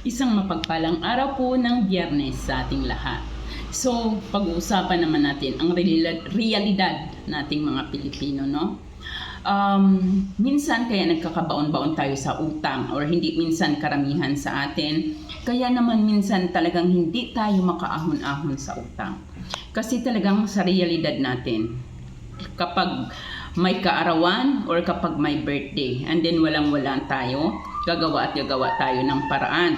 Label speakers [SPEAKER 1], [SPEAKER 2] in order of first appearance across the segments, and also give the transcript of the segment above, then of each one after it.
[SPEAKER 1] Isang mapagpalang araw po ng biyernes sa ating lahat. So, pag-uusapan naman natin ang realidad, nating mga Pilipino, no? Um, minsan kaya nagkakabaon-baon tayo sa utang or hindi minsan karamihan sa atin. Kaya naman minsan talagang hindi tayo makaahon-ahon sa utang. Kasi talagang sa realidad natin, kapag may kaarawan or kapag may birthday and then walang-wala tayo, gagawa at gagawa tayo ng paraan.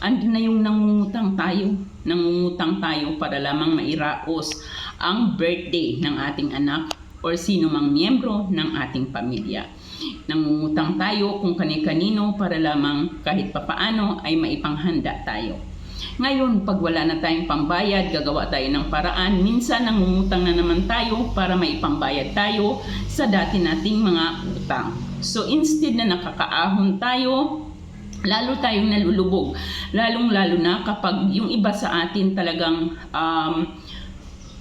[SPEAKER 1] Andun na yung nangungutang tayo. Nangungutang tayo para lamang mairaos ang birthday ng ating anak or sino mang miyembro ng ating pamilya. Nangungutang tayo kung kani-kanino para lamang kahit papaano ay maipanghanda tayo. Ngayon, pag wala na tayong pambayad, gagawa tayo ng paraan. Minsan, nangungutang na naman tayo para maipambayad tayo sa dati nating mga utang. So, instead na nakakaahon tayo, lalo tayong nalulubog. Lalong-lalo na kapag yung iba sa atin talagang um,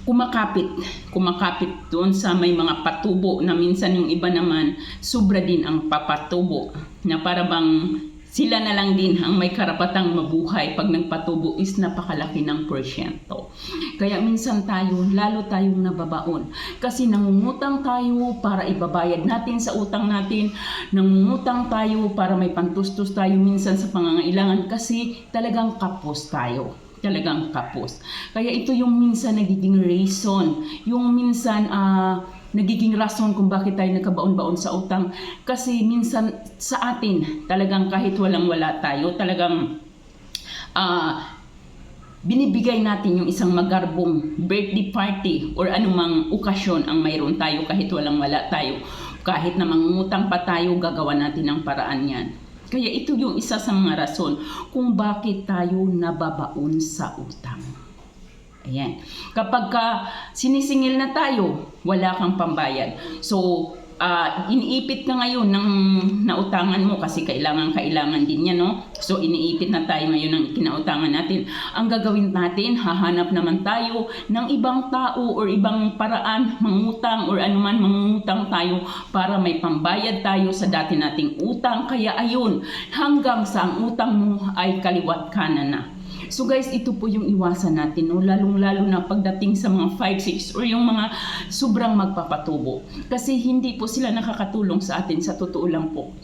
[SPEAKER 1] kumakapit, kumakapit doon sa may mga patubo na minsan yung iba naman sobra din ang papatubo na para bang sila na lang din ang may karapatang mabuhay pag nagpatubo is napakalaki ng porsyento. Kaya minsan tayo, lalo tayong nababaon. Kasi nangungutang tayo para ibabayad natin sa utang natin. Nangungutang tayo para may pantustos tayo minsan sa pangangailangan kasi talagang kapos tayo talagang kapos. Kaya ito yung minsan nagiging reason, yung minsan ah, nagiging rason kung bakit tayo nagkabaon-baon sa utang. Kasi minsan sa atin, talagang kahit walang-wala tayo, talagang ah, binibigay natin yung isang magarbong birthday party or anumang okasyon ang mayroon tayo kahit walang-wala tayo. Kahit na mangungutang pa tayo, gagawa natin ng paraan yan. Kaya ito yung isa sa mga rason kung bakit tayo nababaon sa utang. Ayan. Kapag ka sinisingil na tayo, wala kang pambayad. So, ah, iniipit ka ngayon ng nautangan mo kasi kailangan kailangan din yan, no? So, iniipit na tayo ngayon ng kinautangan natin. Ang gagawin natin, hahanap naman tayo ng ibang tao or ibang paraan, mangutang or anuman mangutang tayo para may pambayad tayo sa dati nating utang. Kaya ayun, hanggang sa ang utang mo ay kaliwat kanan na. So guys, ito po yung iwasan natin, no? lalong-lalo na pagdating sa mga 5, 6 or yung mga sobrang magpapatubo. Kasi hindi po sila nakakatulong sa atin, sa totoo lang po.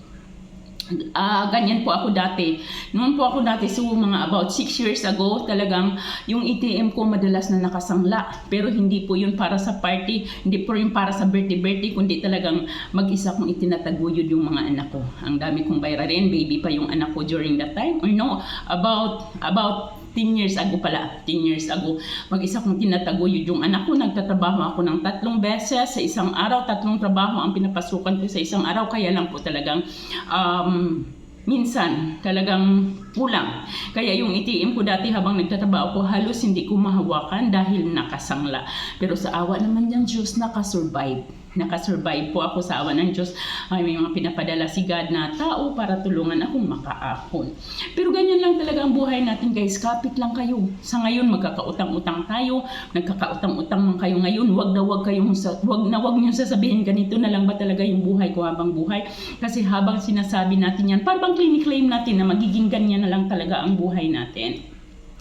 [SPEAKER 1] Ah, ganyan po ako dati. Noon po ako dati, so mga about 6 years ago, talagang yung ATM ko madalas na nakasangla. Pero hindi po yun para sa party, hindi po yun para sa birthday-birthday, kundi talagang mag-isa kong itinataguyod yung mga anak ko. Ang dami kong bayarin, baby pa yung anak ko during that time. Or no, about, about 10 years ago pala, 10 years ago, mag-isa kong tinataguyod yung anak ko. Nagtatrabaho ako ng tatlong beses sa isang araw. Tatlong trabaho ang pinapasukan ko sa isang araw. Kaya lang po talagang um, minsan talagang kulang. Kaya yung ATM ko dati habang nagtatrabaho ko, halos hindi ko mahawakan dahil nakasangla. Pero sa awa naman ng Diyos, nakasurvive nakasurvive po ako sa awa ng Diyos. Ay, may mga pinapadala si God na tao para tulungan akong makaahon. Pero ganyan lang talaga ang buhay natin guys. Kapit lang kayo. Sa ngayon, magkakautang-utang tayo. Nagkakautang-utang man kayo ngayon. Wag na wag kayong, wag na wag niyo sasabihin ganito na lang ba talaga yung buhay ko habang buhay. Kasi habang sinasabi natin yan, parang clinic-claim natin na magiging ganyan na lang talaga ang buhay natin.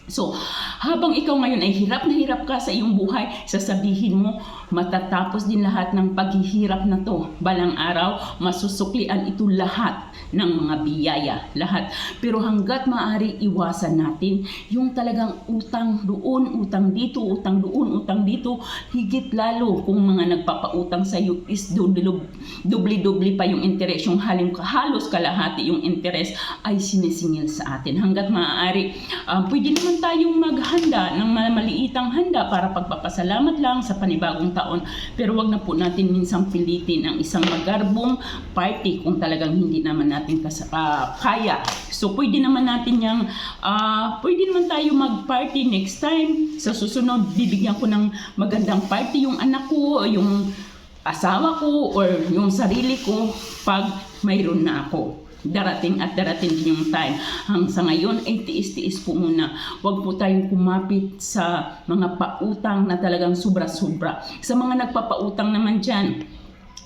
[SPEAKER 1] So, habang ikaw ngayon ay hirap na hirap ka sa iyong buhay, sasabihin mo, matatapos din lahat ng paghihirap na to. Balang araw, masusuklian ito lahat ng mga biyaya, lahat. Pero hanggat maaari, iwasan natin yung talagang utang doon, utang dito, utang doon, utang dito, higit lalo kung mga nagpapautang sa iyo is dubli-dubli pa yung interes, yung halim halos kalahati yung interes ay sinisingil sa atin. Hanggat maaari, um, pwede naman tayong maghanda ng maliitang handa para pagpapasalamat lang sa panibagong taon. Pero wag na po natin minsang pilitin ang isang magarbong party kung talagang hindi naman natin kas- ah, kaya. So pwede naman natin yung, ah, pwede naman tayo mag-party next time. Sa susunod, bibigyan ko ng magandang party yung anak ko yung asawa ko or yung sarili ko pag mayroon na ako darating at darating din yung time. Hang sa ngayon ay tiis-tiis po muna. Huwag po tayong kumapit sa mga pautang na talagang sobra-sobra. Sa mga nagpapautang naman dyan,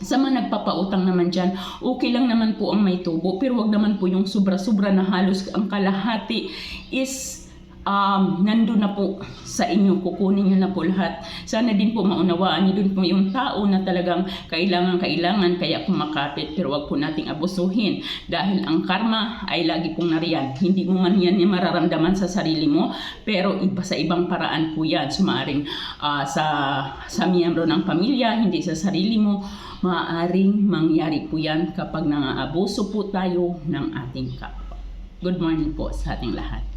[SPEAKER 1] Sa mga nagpapautang naman dyan, okay lang naman po ang may tubo, pero wag naman po yung sobra-sobra na halos ang kalahati is um, nandun na po sa inyo, kukunin nyo na po lahat. Sana din po maunawaan nyo dun po yung tao na talagang kailangan-kailangan kaya kumakapit, pero wag po nating abusuhin. Dahil ang karma ay lagi pong nariyan. Hindi mo man yan mararamdaman sa sarili mo, pero iba sa ibang paraan po yan. Sumaaring ah, sa, sa miyembro ng pamilya, hindi sa sarili mo, maaaring mangyari po yan kapag nangaabuso po tayo ng ating kapwa. Good morning po sa ating lahat.